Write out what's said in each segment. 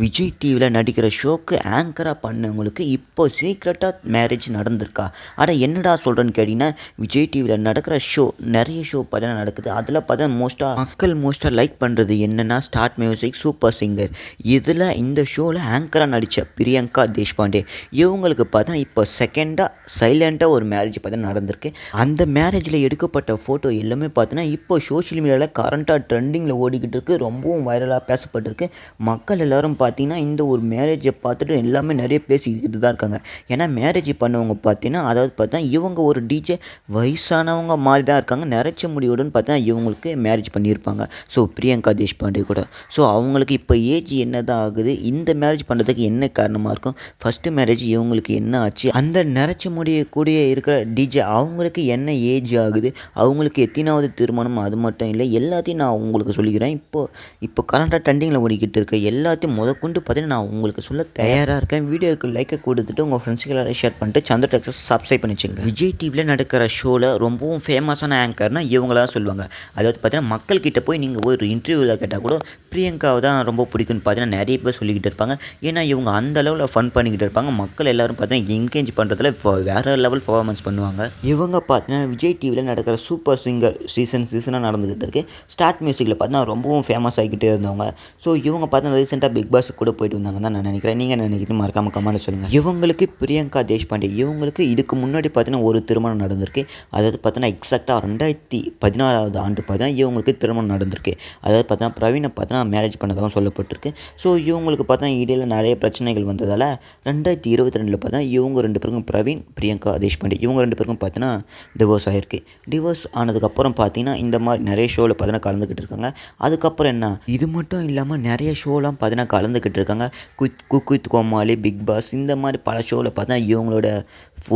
விஜய் டிவியில் நடிக்கிற ஷோக்கு ஆங்கராக பண்ணவங்களுக்கு இப்போ சீக்ரெட்டாக மேரேஜ் நடந்திருக்கா? ஆனால் என்னடா சொல்கிறேன்னு கேட்டிங்கன்னா விஜய் டிவியில் நடக்கிற ஷோ நிறைய ஷோ பார்த்தீங்கன்னா நடக்குது. அதில் பார்த்தா மோஸ்ட்டாக மக்கள் மோஸ்ட்டாக லைக் பண்ணுறது என்னென்னா ஸ்டார்ட் மியூசிக் சூப்பர் சிங்கர் இதில் இந்த ஷோவில் ஆங்கராக நடித்த பிரியங்கா தேஷ்பாண்டே. இவங்களுக்கு பார்த்தா இப்போ செகண்டாக சைலண்ட்டாக ஒரு மேரேஜ் பார்த்தா நடந்திருக்கு. அந்த மேரேஜில் எடுக்கப்பட்ட ஃபோட்டோ எல்லாமே பார்த்தீங்கன்னா இப்போ சோஷியல் மீடியாவில் கரண்ட்டாக ட்ரெண்டிங்கில் ஓடிக்கிட்டு இருக்குது ரொம்பவும் வைரலாக பேசப்பட்டிருக்கு. மக்கள் எல்லாரும் பார்த்தீங்கன்னா இந்த ஒரு மேரேஜை பார்த்துட்டு எல்லாமே நிறைய பேசிக்கிட்டு தான் இருக்காங்க. ஏன்னா மேரேஜ் பண்ணவங்க பார்த்தீங்கன்னா அதாவது பார்த்தா இவங்க ஒரு டிஜே வயசானவங்க மாதிரி தான் இருக்காங்க. நிறைச்ச முடிவுடன் பார்த்தா இவங்களுக்கு மேரேஜ் பண்ணியிருப்பாங்க. ஸோ பிரியங்கா தேஷ்பாண்டே கூட. ஸோ அவங்களுக்கு இப்போ ஏஜ் என்ன தான் ஆகுது இந்த மேரேஜ் பண்ணுறதுக்கு என்ன காரணமாக இருக்கும்? ஃபஸ்ட்டு மேரேஜ் இவங்களுக்கு என்ன ஆச்சு? அந்த நிறைச்ச முடியக்கூடிய இருக்கிற டிஜே அவங்களுக்கு என்ன ஏஜ் ஆகுது? அவங்களுக்கு எத்தனாவது திருமணம்? அது மட்டும் இல்லை எல்லாத்தையும் நான் உங்களுக்கு சொல்லிக்கிறேன். இப்போ இப்போ கரண்ட்டாக ட்ரெண்டிங்கில் ஓடிக்கிட்டு இருக்க. எல்லாத்தையும் கொண்டு பார்த்தீங்கன்னா நான் உங்களுக்கு சொல்ல தயாராக இருக்கேன். வீடியோக்கு லைக்கை கொடுத்துட்டு உங்கள் ஃப்ரெண்ட்ஸுக்கு எல்லாரும் ஷேர் பண்ணிட்டு சந்திர டெக்ஸஸ் சப்ஸ்கிரைப் பண்ணிச்சுங்க. விஜய் டிவியில் நடக்கிற ஷோவில் ரொம்பவும் ஃபேமஸான ஆங்கர்னால் இவங்கள தான் சொல்லுவாங்க. அதாவது பார்த்தீங்கன்னா மக்கள்கிட்ட போய் நீங்கள் ஒரு இன்டர்வியூவில் கேட்டால் கூட பிரியங்காவை தான் ரொம்ப பிடிக்கும்னு பார்த்தீங்கன்னா நிறைய பேர் சொல்லிக்கிட்டு இருப்பாங்க. ஏன்னா இவங்க அந்த அளவில் ஃபன் பண்ணிக்கிட்டு இருப்பாங்க. மக்கள் எல்லோரும் பார்த்தீங்கன்னா என்கேஜ் பண்ணுறதுல இப்போ வேறு லெவல் பர்ஃபார்மன்ஸ் பண்ணுவாங்க. இவங்க பார்த்தீங்கன்னா விஜய் டிவியில் நடக்கிற சூப்பர் சிங்கர் சீசன் சீசனாக நடந்துக்கிட்டு இருக்கு. ஸ்டார்ட் மியூசிக்கில் பார்த்தீங்கன்னா ரொம்பவும் ஃபேமஸ் ஆகிக்கிட்டே இருந்தவங்க. ஸோ இவங்க பார்த்தீங்கன்னா ரீசெண்டாக பிக் பாஸ் கூட போயிட்டு வந்தாங்க தான் நான் நினைக்கிறேன். நீங்கள் நினைக்கிறீங்க? மறக்காம கமெண்ட் சொல்லுங்கள் இவங்களுக்கு பிரியங்கா தேஷ்பாண்டே இவங்களுக்கு இதுக்கு முன்னாடி பார்த்தீங்கன்னா ஒரு திருமணம் நடந்திருக்கு. அதாவது பார்த்தீங்கன்னா எக்ஸாக்டாக ரெண்டாயிரத்தி பதினாறாவது ஆண்டு பார்த்தீங்கன்னா இவங்களுக்கு திருமணம் நடந்திருக்கு. அதாவது பார்த்தீங்கன்னா பிரவீனை பார்த்தீங்கன்னா மேரேஜ் பண்ணதாகவும் சொல்லப்பட்டிருக்கு. ஸோ இவங்களுக்கு பார்த்தீங்கன்னா இடையில நிறைய பிரச்சனைகள் வந்ததால் ரெண்டாயிரத்தி இருபத்தி ரெண்டில் பார்த்தா இவங்க ரெண்டு பேருக்கும் பிரவீன் பிரியங்கா தேஷ்பாண்டே இவங்க ரெண்டு பேருக்கும் பார்த்தீங்கன்னா டிவோர்ஸ் ஆகிருக்கு டிவோர்ஸ் ஆனதுக்கப்புறம் பார்த்தீங்கன்னா இந்த மாதிரி நிறைய ஷோவில் பார்த்தீங்கன்னா கலந்துக்கிட்டு இருக்காங்க. அதுக்கப்புறம் என்ன? இது மட்டும் இல்லாமல் நிறைய ஷோலாம் பார்த்தீங்கன்னா கலந்துக்கிட்டு இருக்காங்க குத் cook with Comali Bigg Boss இந்த மாதிரி பல ஷோவில் பார்த்தா இவங்களோட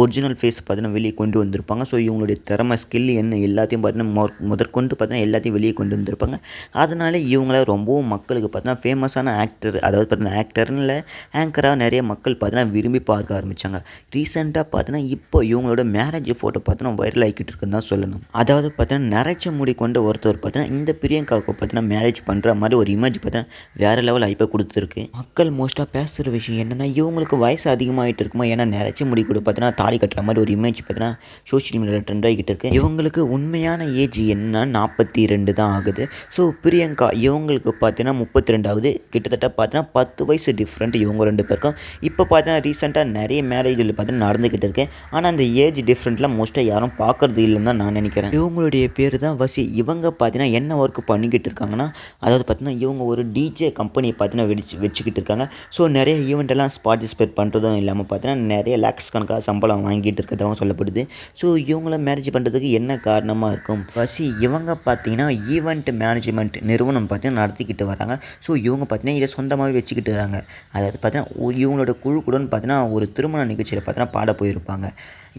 ஒரிஜினல் ஃபேஸ் பார்த்தீங்கன்னா வெளியே கொண்டு வந்திருப்பாங்க. ஸோ இவங்களுடைய திறமை ஸ்கில் என்ன எல்லாத்தையும் பார்த்தீங்கன்னா மொ முதற்கொண்டு பார்த்தீங்கன்னா எல்லாத்தையும் வெளியே கொண்டு வந்திருப்பாங்க. அதனால இவங்கள ரொம்பவும் மக்களுக்கு பார்த்தீங்கன்னா ஃபேமஸான ஆக்டர் அதாவது பார்த்தீங்கன்னா ஆக்டர்னு இல்லை ஆங்கராக நிறைய மக்கள் பார்த்தீங்கன்னா விரும்பி பார்க்க ஆரம்பித்தாங்க ரீசெண்டாக பார்த்தீங்கன்னா இப்போ இவங்களோட மேரேஜ் ஃபோட்டோ பார்த்தீங்கன்னா வைரல் ஆகிக்கிட்டு இருக்குன்னு தான் சொல்லணும். அதாவது பார்த்தீங்கன்னா நிறைச்ச முடி கொண்ட ஒருத்தர் பார்த்தீங்கன்னா இந்த பிரியங்காவுக்கு பார்த்தீங்கன்னா மேரேஜ் பண்ணுற மாதிரி ஒரு இமேஜ் பார்த்தீங்கன்னா வேறு லெவல் ஐப்பை கொடுத்துருக்கு. மக்கள் மோஸ்ட்டாக பேசுகிற விஷயம் என்னென்னா இவங்களுக்கு வயசு அதிகமாகிட்டு இருக்குமா? ஏன்னா நிறைச்ச முடி கூட பார்த்தீங்கன்னா தாலி கட்டுற மாதிரி ஒரு இமேஜ் பார்த்தீங்கன்னா சோஷியல் மீடியாவில் ட்ரெண்ட் ஆகிட்டு இருக்கு. இவங்களுக்கு உண்மையான ஏஜ் என்ன? நாற்பத்தி ரெண்டு தான் ஆகுது. ஸோ பிரியங்கா இவங்களுக்கு பார்த்தீங்கன்னா முப்பத்தி ரெண்டு ஆகுது கிட்டத்தட்ட பார்த்தீங்கன்னா பத்து வயசு டிஃப்ரெண்ட் இவங்க ரெண்டு பேருக்கும். இப்போ பார்த்தீங்கன்னா ரீசெண்டாக நிறைய மேரேஜில் பார்த்தீங்கன்னா நடந்துக்கிட்டு இருக்கேன் ஆனால் அந்த ஏஜ் டிஃப்ரெண்ட்லாம் மோஸ்ட்டாக யாரும் பார்க்கறது இல்லைன்னு தான் நான் நினைக்கிறேன். இவங்களுடைய பேர் தான் வசி. இவங்க பார்த்தீங்கன்னா என்ன ஒர்க் பண்ணிக்கிட்டு இருக்காங்கன்னா அதாவது பார்த்தீங்கன்னா இவங்க ஒரு டிஜே கம்பெனியை பார்த்தீங்கன்னா வெடிச்சு வச்சுக்கிட்டு இருக்காங்க. ஸோ நிறைய ஈவெண்ட்டெல்லாம் பார்ட்டிசிபேட் பண்ணுறதும் இல்லாமல் பார்த்தீங்கன்னா நிறைய லேக்ஸ் கணக்காக சம்பளம் வாங்கிட்டு இருக்கிறதாகவும் சொல்லப்படுது. ஸோ இவங்கள மேரேஜ் பண்ணுறதுக்கு என்ன காரணமாக இருக்கும்? பசி இவங்க பார்த்தீங்கன்னா ஈவெண்ட் மேனேஜ்மெண்ட் நிறுவனம் பார்த்தீங்கன்னா நடத்திக்கிட்டு வராங்க. ஸோ இவங்க பார்த்தீங்கன்னா இதை சொந்தமாகவே வச்சுக்கிட்டு வராங்க அதாவது பார்த்தீங்கன்னா இவங்களோட குழு கூட பார்த்தீங்கன்னா ஒரு திருமண நிகழ்ச்சியில் பார்த்தீங்கன்னா பாட போயிருப்பாங்க.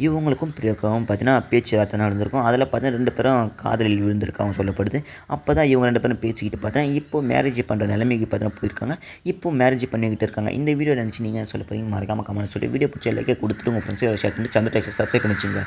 இவங்களுக்கும் பிரியக்காவும் பார்த்தீங்கன்னா பேச்சுவார்த்தை நடந்திருக்கும். அதில் பார்த்தீங்கன்னா ரெண்டு பேரும் காதலில் விழுந்திருக்காங்க சொல்லப்படுது. அப்போ தான் இவங்க ரெண்டு பேரும் பேசிக்கிட்டு பார்த்தீங்கன்னா இப்போ மேரேஜ் பண்ணுற நிலைமைக்கு பார்த்தீங்கன்னா போயிருக்காங்க. இப்போ மேரேஜ் பண்ணிக்கிட்டு இருக்காங்க. இந்த வீடியோ நினச்சி நீங்கள் சொல்ல போகிறீங்க மறக்காம கமெண்ட் சொல்லி வீடியோ பிடிச்ச லைக்கே கொடுத்துட்டு உங்கள் ஃப்ரெண்ட்ஸை ஷேர் பண்ணி சந்திர டெக்ஸஸ் சப்ஸ்கிரைப் பண்ணிச்சுங்க.